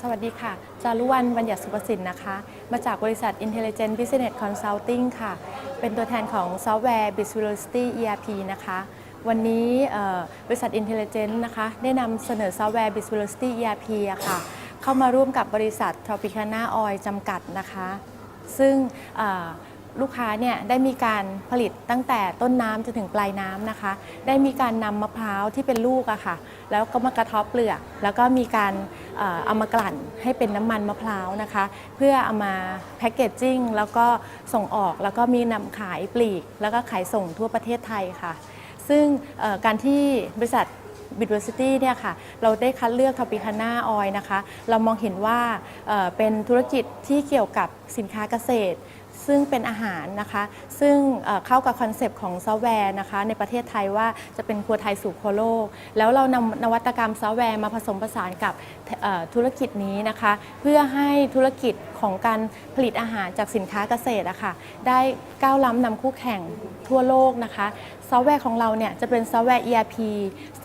สวัสดีค่ะ จารุวรรณบัญญัติสุภสินนะคะ มาจากบริษัท Intelligent Business Consulting ค่ะ เป็นตัวแทนของซอฟต์แวร์ Visuality ERP นะคะ วันนี้บริษัท Intelligent นะคะ ได้นำเสนอซอฟต์แวร์ Visuality ERP อะค่ะ เข้ามาร่วมกับบริษัท Tropicana Oil จำกัดนะคะ ซึ่งลูกค้าเนี่ยได้มีการผลิตตั้งแต่ต้นน้ำจนถึงปลายน้ำนะคะ ได้มีการนำมะพร้าวที่เป็นลูกอะค่ะ แล้วก็มากระทบเปลือก แล้วก็มีการ เอามากลั่นให้เป็นน้ำมันมะพร้าวนะคะ เพื่อเอามาแพ็กเกจจิ้งแล้วก็ส่งออกแล้วก็มีนำขายปลีก แล้วก็ขายส่งทั่วประเทศไทยค่ะ ซึ่งการที่บริษัทบิทเวอร์ซิตี้เนี่ยค่ะเราได้คัดเลือกทอปิคาน่าออยนะคะ เรามองเห็นว่าเเป็นธุรกิจที่เกี่ยวกับสินค้าเกษตร ซึ่งเป็นอาหารนะคะ ซึ่งเข้ากับคอนเซปต์ของซอฟต์แวร์นะคะ ในประเทศไทยว่าจะเป็นครัวไทยสู่โคโลก แล้วเรานำนวัตกรรมซอฟต์แวร์มาผสมผสานกับธุรกิจนี้นะคะ เพื่อให้ธุรกิจของการผลิตอาหารจากสินค้าเกษตรอะค่ะได้ก้าวล้ำนำคู่แข่งทั่วโลกนะคะ ซอฟต์แวร์ของเราเนี่ยจะเป็นซอฟต์แวร์ ERP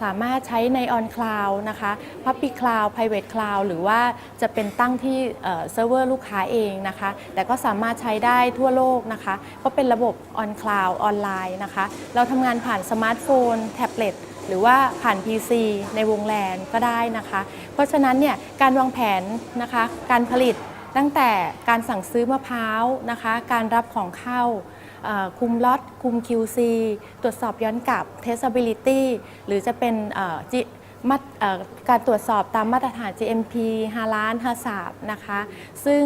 สามารถใช้ใน On Cloud นะคะ Public Cloud Private Cloud หรือว่าจะเป็นตั้งที่เซิร์ฟเวอร์ลูกค้าเองนะคะ แต่ก็สามารถใช้ได้ทั่วโลกนะคะ ก็เป็นระบบ On Cloud ออนไลน์นะคะ เราทำงานผ่านสมาร์ทโฟน แท็บเล็ตหรือว่าผ่าน PC ในวงแลนก็ได้นะคะ เพราะฉะนั้นเนี่ยการวางแผนนะคะ การผลิตตั้งแต่การสั่งซื้อมะพร้าวนะคะ การรับของเข้าคุมล็อตคุม QC ตรวจสอบย้อนกลับ Testability หรือจะเป็น มาการตรวจสอบตามมาตรฐาน GMP 5ล้าน5สาบนะคะ ซึ่ง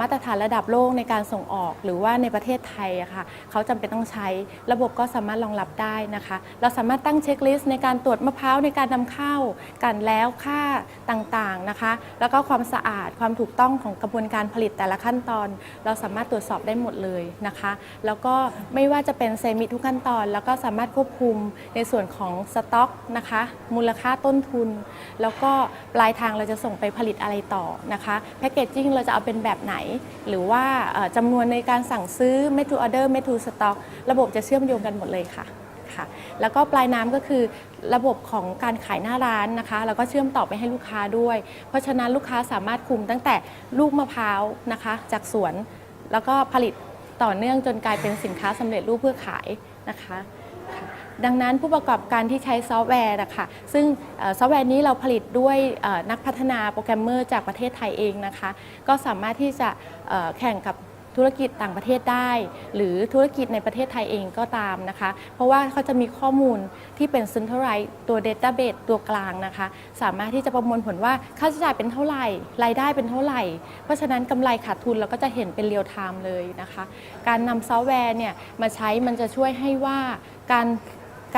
มาตรฐานระดับโลกในการส่งออกหรือว่าในประเทศไทยะค่ะเขาจำเป็นต้องใช้ระบบก็สามารถรองรับได้นะคะ เราสามารถตั้งเช็คลิสต์ในการตรวจมะพร้าวในการนำเข้ากันแล้วค่าต่างๆนะคะ แล้วก็ความสะอาดความถูกต้องของกระบวนการผลิตแต่ละขั้นตอน เราสามารถตรวจสอบได้หมดเลยนะคะ แล้วก็ไม่ว่าจะเป็นเซมิทุกขั้นตอน แล้วก็สามารถควบคุมในส่วนของสต็อกนะคะมูลค่าต้น้นทุน แล้วก็ปลายทางเราจะส่งไปผลิตอะไรต่อนะคะแพคเกจจิ้งเราจะเอาเป็นแบบไหน หรือว่าจำนวนในการสั่งซื้อ made to order made to stock ระบบจะเชื่อมโยงกันหมดเลยค่ะค่ะ แล้วก็ปลายน้ำก็คือระบบของการขายหน้าร้านนะคะ แล้วก็เชื่อมต่อไปให้ลูกค้าด้วย เพราะฉะนั้นลูกค้าสามารถคุมตั้งแต่ลูกมะพร้าวนะคะ จากสวน แล้วก็ผลิตต่อเนื่องจนกลายเป็นสินค้าสำเร็จรูปเพื่อขายนะคะค่ะ ดังนั้นผู้ประกอบการที่ใช้ซอฟต์แวร์นะคะซึ่งซอฟต์แวร์นี้เราผลิตด้วยนักพัฒนาโปรแกรมเมอร์จากประเทศไทยเองนะคะ ก็สามารถที่จะแข่งกับธุรกิจต่างประเทศได้ หรือธุรกิจในประเทศไทยเองก็ตามนะคะ เพราะว่าเขาจะมีข้อมูลที่เป็น centralized ตัว database ตัวกลางนะคะ สามารถที่จะประมวลผลว่าค่าใช้จ่ายเป็นเท่าไหร่ รายได้เป็นเท่าไหร่ เพราะฉะนั้นกำไรขาดทุนเราก็จะเห็นเป็นเรียลไทม์เลยนะคะ การนำซอฟต์แวร์เนี่ยมาใช้มันจะช่วยให้ว่าการ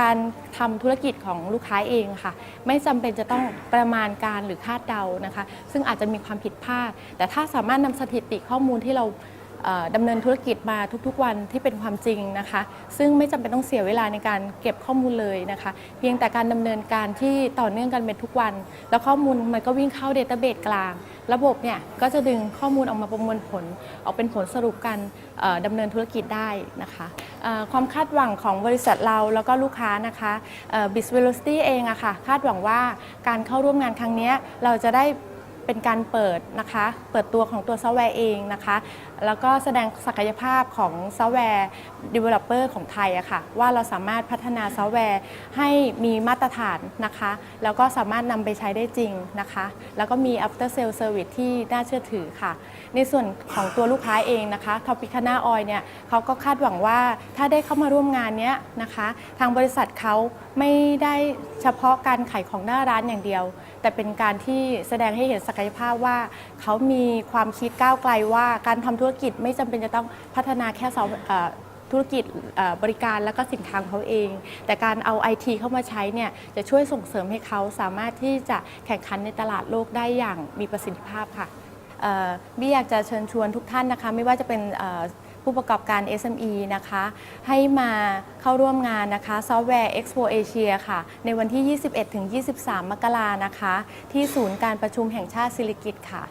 การทำธุรกิจของลูกค้าเองค่ะ ไม่จำเป็นจะต้องประมาณการหรือคาดเดานะคะ ซึ่งอาจจะมีความผิดพลาด แต่ถ้าสามารถนำสถิติข้อมูลที่เราเอ่อดำเนินธุรกิจมาทุกๆวันที่เป็นความจริงนะคะ ซึ่งไม่จำเป็นต้องเสียเวลาในการเก็บข้อมูลเลยนะคะ เพียงแต่การดำเนินการที่ต่อเนื่องกันเป็นทุกวัน แล้วข้อมูลมันก็วิ่งเข้าเดต้าเบสกลาง ระบบเนี่ยก็จะดึงข้อมูลออกมาประมวลผล ออกเป็นผลสรุปการเอ่อดำเนินธุรกิจได้นะคะความคาดหวังของบริษัทเราแล้วก็ลูกค้านะคะบิสเวล c i t y เองอะค่ะคาดหวังว่าการเข้าร่วมงานครั้งนี้เราจะได้ เป็นการเปิดนะคะ เปิดตัวของตัวซอฟต์แวร์เองนะคะ แล้วก็แสดงศักยภาพของซอฟต์แวร์ Developer ของไทยอะค่ะ ว่าเราสามารถพัฒนาซอฟต์แวร์ให้มีมาตรฐานนะคะ แล้วก็สามารถนำไปใช้ได้จริงนะคะ แล้วก็มี after sale service ที่น่าเชื่อถือค่ะ ในส่วนของตัวลูกค้าเองนะคะ Topicana Oil เนี่ยเขาก็คาดหวังว่าถ้าได้เข้ามาร่วมงานเนี้ยนะคะ ทางบริษัทเขาไม่ได้เฉพาะการขายของหน้าร้านอย่างเดียว แต่เป็นการที่แสดงให้เห็นศักยภาพว่าเขามีความคิดก้าวไกลว่าการทำธุรกิจไม่จำเป็นจะต้องพัฒนาแค่สองธุรกิจบริการและก็สินค้างเขาเอง แต่การเอา IT เข้ามาใช้เนี่ยจะช่วยส่งเสริมให้เขาสามารถที่จะแข่งขันในตลาดโลกได้อย่างมีประสิทธิภาพค่ะบี้อยากจะเชิญชวนทุกท่านนะคะ ไม่ว่าจะเป็น ผู้ประกอบการ SME นะคะ ให้มาเข้าร่วมงานนะคะ Software Expo Asia ค่ะ ในวันที่ 21-23 มกรานะคะ ที่ศูนย์การประชุมแห่งชาติสิริกิติ์ค่ะ